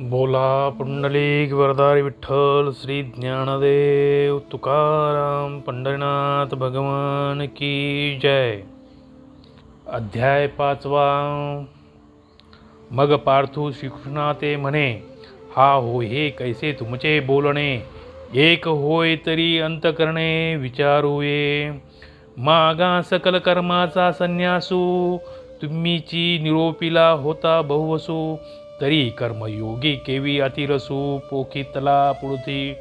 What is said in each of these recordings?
बोला पुंडलिक वरदारी विठ्ठल श्री ज्ञानदेव तुकाराम पंढरीनाथ भगवान की जय. अध्याय पाचवा. मग पार्थू श्रीकृष्णा ते म्हणे हा होय हे कैसे तुमचे बोलणे? एक होय तरी अंत करणे विचारूये. मागा सकल कर्माचा संन्यासू तुम्हीची निरोपीला होता बहुवसू. तरी कर्मयोगी केवी अतिरसू पोखितला पुढती.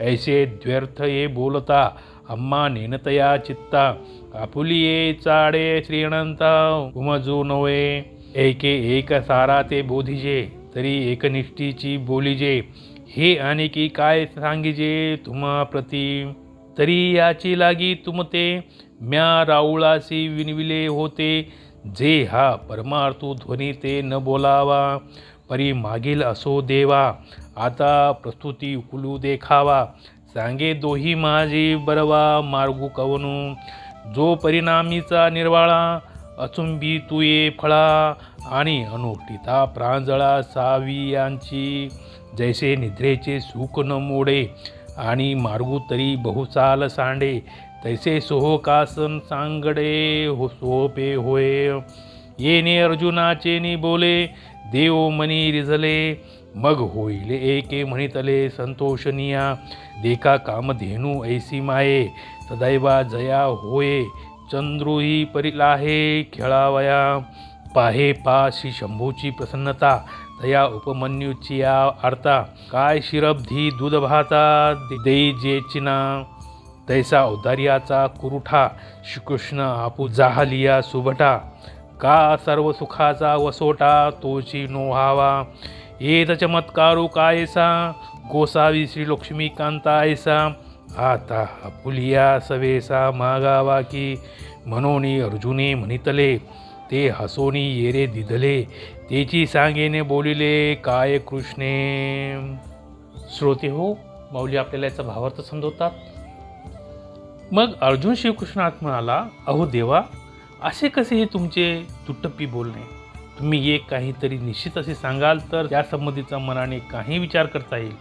ऐसे द्व्यर्थ ये बोलता अम्मा नेनतया चित्ता आपुलिये चाडे श्रीअनंता उमजू नवे एके एक सारा ते बोधिजे तरी एकनिष्ठीची बोलिजे. हे आणि की काय सांगिजे तुम्हा प्रती? तरी याची लागी तुमते म्या राऊळासी विनविले होते. जे हा परमार्थू ध्वनी ते न बोलावा. परी मागील असो देवा आता प्रस्तुती उकलू देखावा. सांगे दोही माझी बरवा मार्गू कवनू. जो परिणामीचा निर्वाळा अचुंबी तुये फळा. आणि अनुष्ठिता प्रांजळा सावी यांची जैसे निद्रेचे सुख न मोडे. आणि मार्गू तरी बहुचाल सांडे तैसे सोहोकासन सांगडे हो सोपे होय. येणे अर्जुनाचे नि बोले देव मनी रिझले मग होईल एके म्हणितले संतोषनिया देखा कामधेनू ऐसी माये सदैवा जया होये. चंद्रुही परिलाहे खेळावया. पाहे पा शंभूची प्रसन्नता तया उपमन्यूची या आरता. काय शिरब्धी दूध भाता देई जेचिना तैसा औदार्याचा कुरुठा श्रीकृष्ण आपू जाहलिया सुभटा. का सर्व सुखाचा वसोटा तोची नोहावा? येत चमत्कारू कायसा गोसावी श्री लक्ष्मीकांता ऐसा आता आपुलिया सवेसा मागावा की म्हणून अर्जुने म्हणितले ते हसोनी येरे दिधले तेची सांगेने बोलिले काय कृष्णे. श्रोते हो माऊली आपल्याला याचा भावार्थ समजवतात. मग अर्जुन श्रीकृष्णात म्हणाला अहो देवा असे कसे हे तुमचे तुटप्पी बोलणे. तुम्ही एक काहीतरी निश्चित असे सांगाल तर त्यासंबंधीचा मनाने काही विचार करता येईल.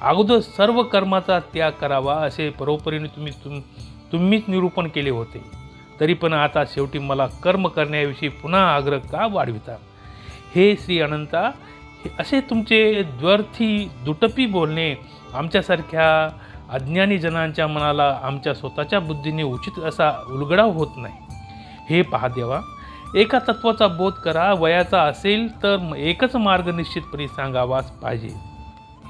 अगोदर सर्व कर्माचा त्याग करावा असे परोपरीने तुम्ही तुम तुम्हीच निरूपण केले होते. तरी पण आता शेवटी मला कर्म करण्याविषयी पुन्हा आग्रह का वाढविता? हे श्री अनंता हे असे तुमचे द्वर्थी दुटपी बोलणे आमच्यासारख्या अज्ञानी जनांच्या मनाला आमच्या स्वतःच्या बुद्धीने उचित असा उलगडाव होत नाही. हे पहा देवा. एका तत्वाचा बोध करा वयाचा असेल तर एकच मार्ग निश्चितपणे सांगावाच पाहिजे.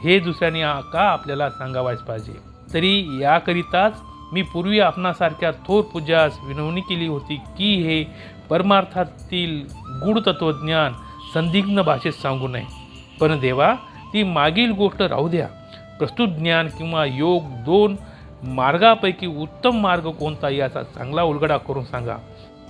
हे दुसऱ्याने का आपल्याला सांगावाच पाहिजे? तरी याकरिताच मी पूर्वी आपणासारख्या थोर पूजास विनवणी केली होती की हे परमार्थातील गूढ तत्वज्ञान संदिग्ध भाषेत सांगू नये. पण देवा ती मागील गोष्ट राहू द्या. प्रस्तुत ज्ञान किंवा योग दोन मार्गापैकी उत्तम मार्ग कोणता याचा चांगला उलगडा करून सांगा.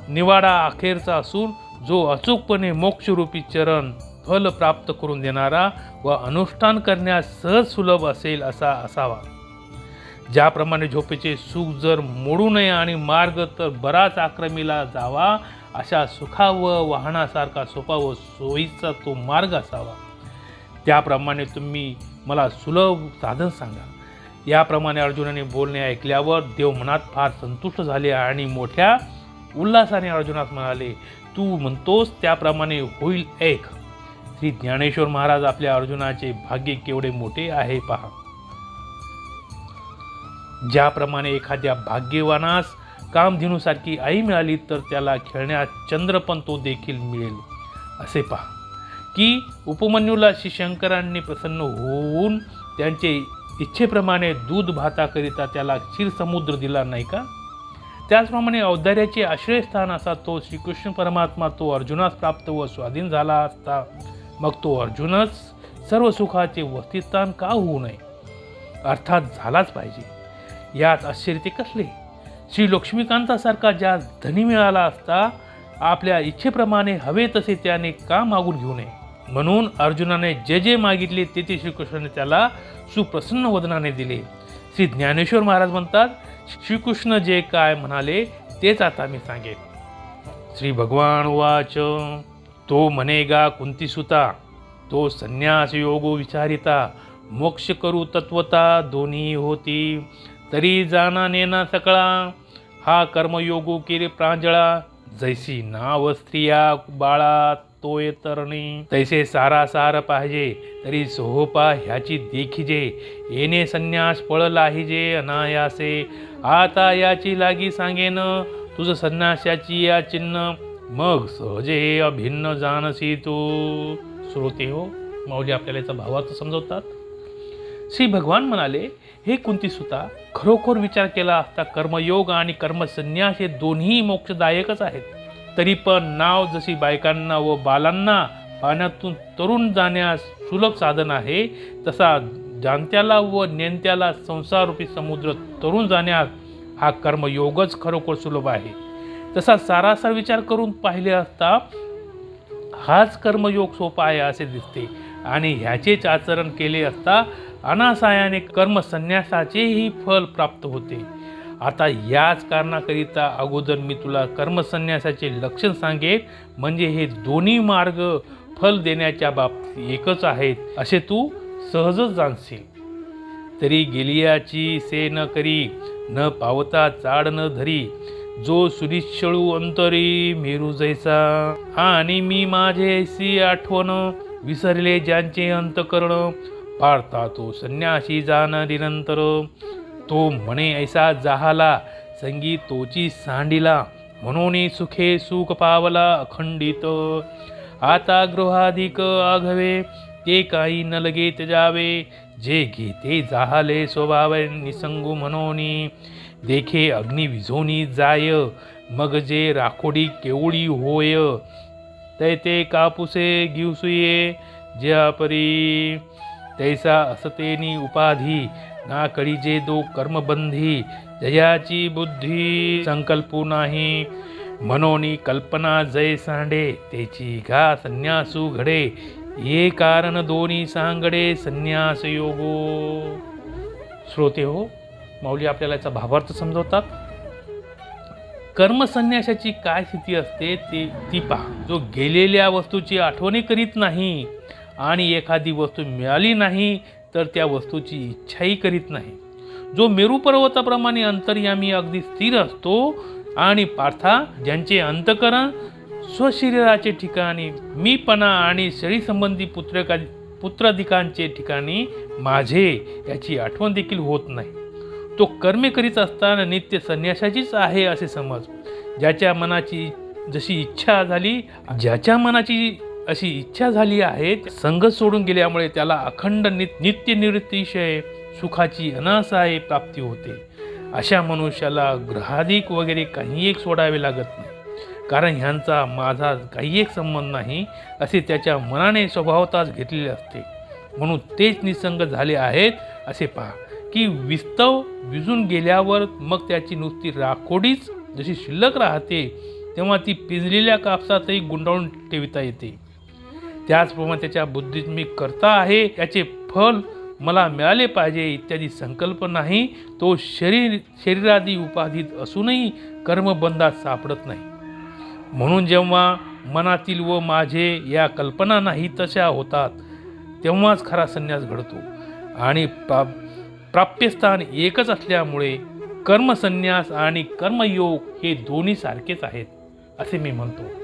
निवाडा अखेरचा असून जो अचूकपणे मोक्षरूपी चरण फल प्राप्त करून देणारा व अनुष्ठान करण्यास सहज सुलभ असेल असा असावा. ज्याप्रमाणे झोपेचे सुख जर मोडू नये आणि मार्ग तर बराच आक्रमीला जावा अशा सुखाव वाहनासारखा सोपा व सोयीचा तो मार्ग असावा. त्याप्रमाणे तुम्ही मला सुलभ साधन सांगा. याप्रमाणे अर्जुनाने बोलणे ऐकल्यावर देव मनात फार संतुष्ट झाले आणि मोठ्या उल्हासाने अर्जुनास म्हणाले तू म्हणतोस त्याप्रमाणे होईल ऐक श्री ज्ञानेश्वर महाराज आपल्या अर्जुनाचे भाग्य केवढे मोठे आहे पहा. ज्याप्रमाणे एखाद्या भाग्यवानास कामधेनूसारखी आई मिळाली तर त्याला खेळण्यास चंद्रपण तो देखील मिळेल. असे पहा की उपमन्यूला श्री शंकरांनी प्रसन्न होऊन त्यांचे इच्छेप्रमाणे दूध भाताकरिता त्याला क्षीरसमुद्र दिला नाही का? त्याचप्रमाणे औदार्याचे आश्रयस्थान असा तो श्रीकृष्ण परमात्मा तो अर्जुनास प्राप्त व स्वाधीन झाला असता. मग तो अर्जुनच सर्व सुखाचे वस्तिस्थान का होऊ नये? अर्थात झालाच पाहिजे. यात आश्चर्य कसले? श्री लक्ष्मीकांतासारखा ज्या धनी मिळाला असता आपल्या इच्छेप्रमाणे हवे तसे त्याने का मागून घेऊ नये? म्हणून अर्जुनाने जे जे मागितले ते ते श्रीकृष्णाने त्याला सुप्रसन्न वदनाने दिले. श्री ज्ञानेश्वर महाराज म्हणतात श्रीकृष्ण जे काय म्हणाले तेच आता मी सांगेन. श्री भगवान वाच तो म्हणेगा कुंतीसुता तो संन्यास योगो विचारिता मोक्ष करू तत्वता दोन्ही होती तरी जाना नेना सकळा हा कर्मयोगो केले प्रांजळा जैसी नाव स्त्रिया बाळा तोय तरणे. तैसे सारा सार पाहिजे तरी सोहोपा ह्याची देखिजे. येणे संन्यास पळ लाहिजे अनायासे. आता याची लागी सांगेन तुझ संन्यासाची या चिन्ह. मग सहजे अभिन्न जानसी तू. श्रोते हो माऊली आपल्याला याचा भावार्थ समजवतात. श्री भगवान म्हणाले हे कुंती सुता खरोखर विचार केला असता कर्मयोग आणि कर्मसन्यास हे दोन्ही मोक्षदायकच आहेत. तरी पण नाव जशी बायकांना व बालांना पाण्यातून तरुण जाण्यास सुलभ साधन आहे तसा जाणत्याला व नेणत्याला संसाररूपी समुद्र तरुण जाण्यास हा कर्मयोगच खरोखर सुलभ आहे. तसा सारासार विचार करून पाहिले असता हाच कर्मयोग सोपा आहे असे दिसते. आणि ह्याचेच आचरण केले असता अनासायाने कर्मसन्यासाचेही फल प्राप्त होते. आता याच कारणाकरिता अगोदर मी तुला कर्मसन्यासाचे लक्षण सांगेन म्हणजे हे दोन्ही मार्ग फल देण्याच्या बाबतीत एकच आहेत असे तू सहजच जाणशील. तरी गेलियाची से न करी न पावता चाड न धरी जो सुनिश्चळू अंतरी मेरू जैसा. आणि मी माझे ऐसी आठवण विसरले ज्यांचे अंतकरण पाळता तो संन्यासी जाण निरंतर. तो म्हणे ऐसा जाहाला संगीत तोची सांडिला म्हणून सुखे सुख पावला अखंडित. आता गृहाधिक आघवे ते काही न लगेत जावे जे घेते जाहाले स्वभाव निसंगू म्हणोनी. देखे अग्नी विझोनी जाय मग जे राखोडी केवळी होय. तै ते कापुसे घेऊसुये ज्या परी तैसा असतेनी उपाधी ना कळीजे दो कर्मबंधी जयाची बुद्धी संकल्पू नाही. मनोनी कल्पना जय सांडे तेची घा संन्यासू घडे. ये कारण दोन्ही सांगडे संन्यास योगो श्रोते हो माऊली आपल्याला याचा भावार्थ समजवतात. कर्मसन्यासाची काय स्थिती असते ते ती पहा. जो गेलेल्या वस्तूची आठवणी करीत नाही आणि एखादी वस्तू मिळाली नाही तर त्या वस्तूची इच्छाही करीत नाही. जो मेरू पर्वताप्रमाणे अंतर्यामी अगदी स्थिर असतो आणि पार्था ज्यांचे अंतकरण स्वशरीराचे ठिकाणी मीपणा आणि शरीरसंबंधी पुत्रका पुत्राधिकांचे ठिकाणी माझे याची आठवण देखील होत नाही. तो कर्मे करीत असताना नित्य संन्यासाचीच आहे असे समज. ज्याच्या मनाची जशी इच्छा झाली ज्याच्या मनाची अशी इच्छा झाली आहे. संघ सोडून गेल्यामुळे त्याला अखंड नित नित्य निवृत्तीशय सुखाची अनासाय प्राप्ती होते. अशा मनुष्याला ग्रहाधिक वगैरे काही एक सोडावे लागत नाही. कारण ह्यांचा माझा काही एक संबंध नाही असे त्याच्या मनाने स्वभावताच घेतलेले असते. म्हणून तेच निसंग झाले आहेत असे पहा की विस्तव विजून गेल्यावर मग त्याची नुसती राखोडीच जशी शिल्लक राहते तेव्हा ती पिंजलेल्या कापसातही गुंडाळून ठेविता येते. त्याचप्रमाणे त्याच्या बुद्धीत मी करता आहे याचे फल मला मिळाले पाहिजे इत्यादी संकल्प नाही. तो शरीर शरीरादी उपाधीत असूनही कर्मबंधात सापडत नाही. म्हणून जेव्हा मनातील व माझे या कल्पना नाही तशा होतात तेव्हाच खरा संन्यास घडतो. आणि प्रा प्राप्यस्थान एकच असल्यामुळे कर्मसन्यास आणि कर्मयोग हे दोन्ही सारखेच आहेत असे मी म्हणतो.